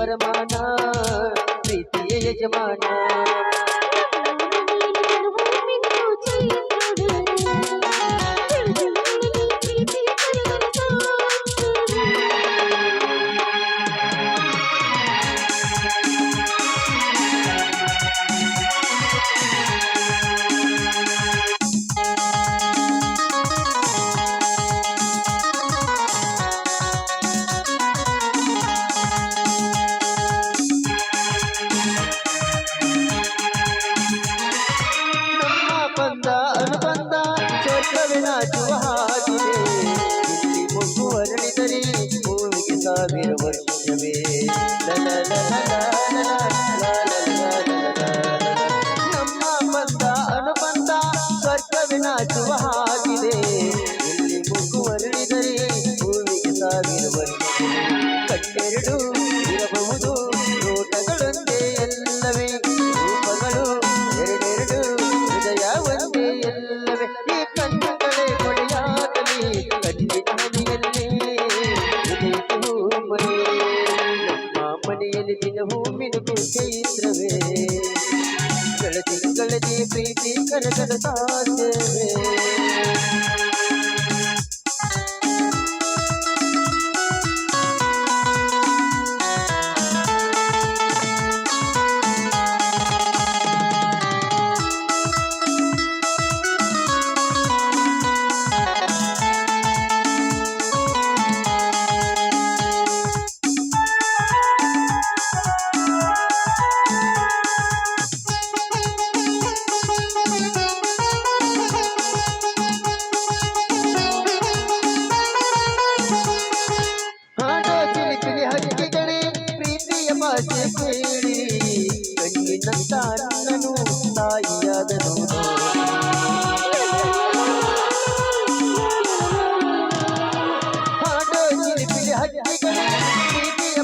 ಪರಮಾನ ಪ್ರೀತಿಯ ಯಜಮಾನ. ಬಿರುಗುತ್ತವೆ प्रीति कर कर साथ में ತನ್ನನು ತಾಯಿಯಾದನು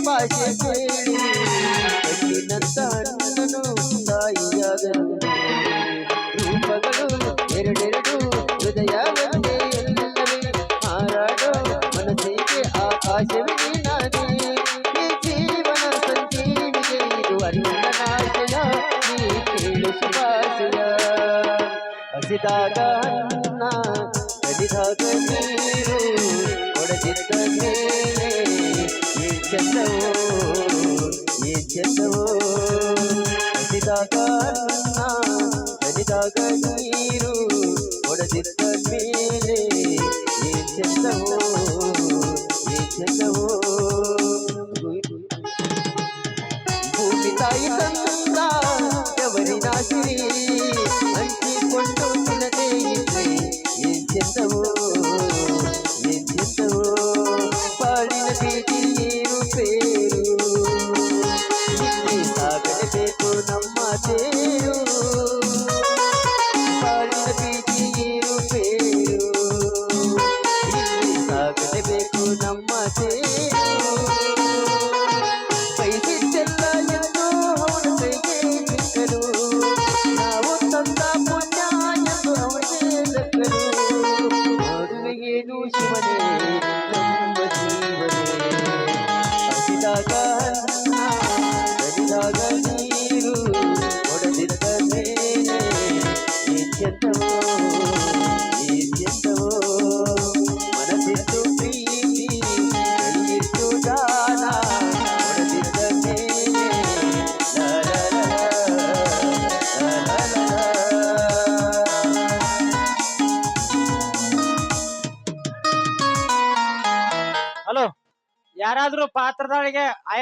ಭಾಷೆ ಕೇಳಿ ತನ್ನನು ತಾಯಿಯಾದನು ರೂಪಗಳು ಎರಡೆರಡು ಮಾಡಿದಾಗ ಅನ್ನ ನದಿದಾಗ ನೀರು ಹೊಡೆದಿದ್ದ ಮೇಲೆ ಈ ಚಂದವೋ ಈ ಚಂದವೋ ನದಿದಾಗ ಅನ್ನ ನದಿದಾಗ ನೀರು ಹೊಡೆದಿದ್ದ ಮೇಲೆ ಈ ಚಂದವೋ ಈ ಚಂದವೋ ಭೂಮಿ ತಾಯಿ ತಂದ ఎవరి నాశిని 最喜欢的。ಯಾರಾದ್ರೂ ಪಾತ್ರದೊಳಗೆ ಆಯ